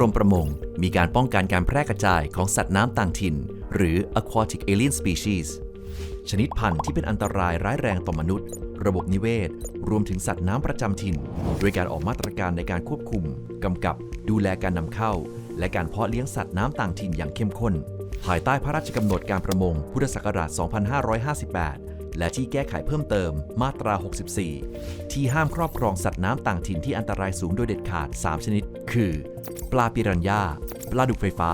รมประมง มีการป้องกันการแพร่กระจายของสัตว์น้ำต่างถิ่น หรือ aquatic alien species ชนิดพันธุ์ที่เป็นอันตรายร้ายแรงต่อมนุษย์ ระบบนิเวศ รวมถึงสัตว์น้ำประจำถิ่น โดยการออกมาตรการในการควบคุม กำกับ ดูแลการนำเข้า และการเพาะเลี้ยงสัตว์น้ำต่างถิ่นอย่างเข้มข้น ภายใต้พระราชกำหนดการประมง พุทธศักราช 2558 และที่แก้ไขเพิ่มเติมมาตรา 64 ที่ห้ามครอบครองสัตว์น้ำต่างถิ่นที่อันตรายสูงโดยเด็ดขาด 3 ชนิด คือ ปลาปิรันย่า ปลาดุกไฟฟ้า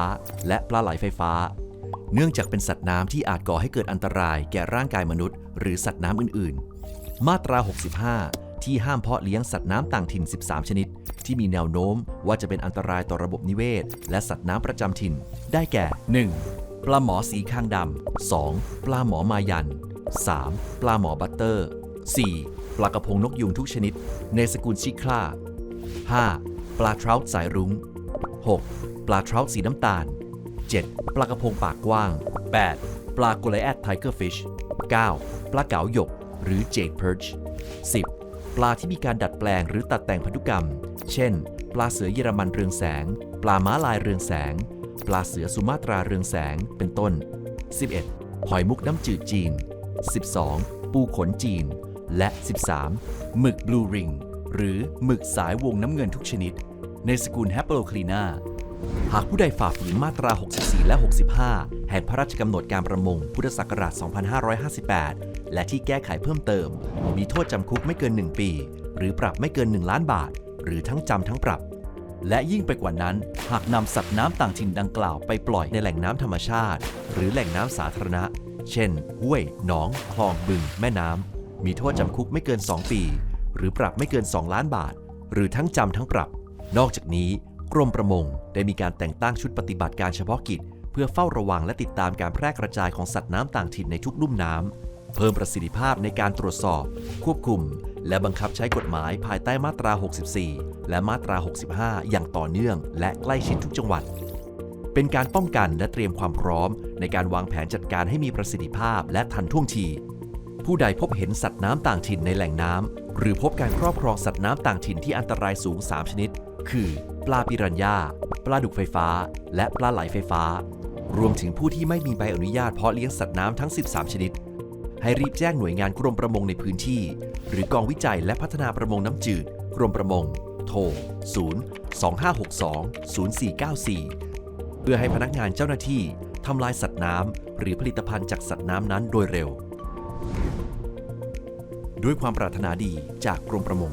และปลาไหลไฟฟ้า เนื่องจากเป็นสัตว์น้ำที่อาจก่อให้เกิดอันตรายแก่ร่างกายมนุษย์ หรือสัตว์น้ำอื่น ๆ มาตรา 65 ที่ห้ามเพาะเลี้ยงสัตว์น้ำต่างถิ่น 13 ชนิด ที่มีแนวโน้มว่าจะเป็นอันตรายต่อระบบนิเวศ และสัตว์น้ำประจำถิ่น ได้แก่ 1. ปลาหมอสีคางดำ 2. ปลาหมอมายัน 3. ปลาหมอบัตเตอร์ 4. ปลากระพงนกยุงทุกชนิด ในสกุลชิคลา 5. ปลาทราวต์สายรุง้ง 6. ปลาทราวต์สีน้ำตาล 7. ปลากระพงปากกว้าง 8. ปลาโกลแอดไทเกอร์ฟิช 9. ปลาเก๋าหยก หรือ Jade Perch 10. ปลาที่มีการดัดแปลงหรือตัดแต่งพันธุกรรม เช่น ปลาเสือเยอรมันเรืองแสง ปลาม้าลายเรืองแสง ปลาเสือสุมาตราเรืองแสง เป็นต้น 11. หอยมุกน้ำจืดจีน 12. ปูขนจีน และ 13. หมึกบลูริง หรือหมึกสายวงน้ำเงินทุกชนิด ในสกุล h a p l o c l i n a หากผู้ใดฝ่าฝืนมาตรา 64 และ 65 แห่งพระราชกำหนดการประมง พุทธศักราช 2558 และที่แก้ไขเพิ่มเติม มีโทษจำคุกไม่เกิน 1 ปี หรือปรับไม่เกิน 1 ล้านบาท หรือทั้งจำทั้งปรับ และยิ่งไปกว่านั้น หากนำสัตว์น้ำต่างถิ่นดังกล่าวไปปล่อยในแหล่งน้ำธรรมชาติ หรือแหล่งน้ำสาธารณะ เช่น ห้วย หนอง คลอง บึง แม่น้ำ มีโทษจำคุกไม่เกิน 2 ปี หรือปรับไม่เกิน 2 ล้านบาท หรือทั้งจำทั้งปรับ นอกจากนี้ กรมประมงได้มีการแต่งตั้งชุดปฏิบัติการเฉพาะกิจ เพื่อเฝ้าระวังและติดตามการแพร่กระจายของสัตว์น้ำต่างถิ่นในทุกลุ่มน้ำ เพิ่มประสิทธิภาพในการตรวจสอบ ควบคุม และบังคับใช้กฎหมายภายใต้มาตรา 64 และมาตรา 65 อย่างต่อเนื่อง และใกล้ชิดทุกจังหวัด เป็นการป้องกันและเตรียมความพร้อม ในการวางแผนจัดการให้มีประสิทธิภาพและทันท่วงที ผู้ใดพบเห็นสัตว์น้ำต่างถิ่นในแหล่งน้ำหรือพบการครอบครองสัตว์น้ำต่างถิ่นที่อันตรายสูง 3 ชนิด คือ ปลาปิรันย่า ปลาดุกไฟฟ้า และปลาไหลไฟฟ้า รวมถึงผู้ที่ไม่มีใบอนุญาตเพาะเลี้ยงสัตว์น้ำทั้ง 13 ชนิด ให้รีบแจ้งหน่วยงานกรมประมงในพื้นที่ หรือกองวิจัยและพัฒนาประมงน้ำจืด กรมประมง โทร 0 2562 0494เพื่อให้พนักงานเจ้าหน้าที่ทำลายสัตว์น้ำหรือผลิตภัณฑ์จากสัตว์น้ำนั้นโดยเร็ว ด้วยความปรารถนาดีจากกรมประมง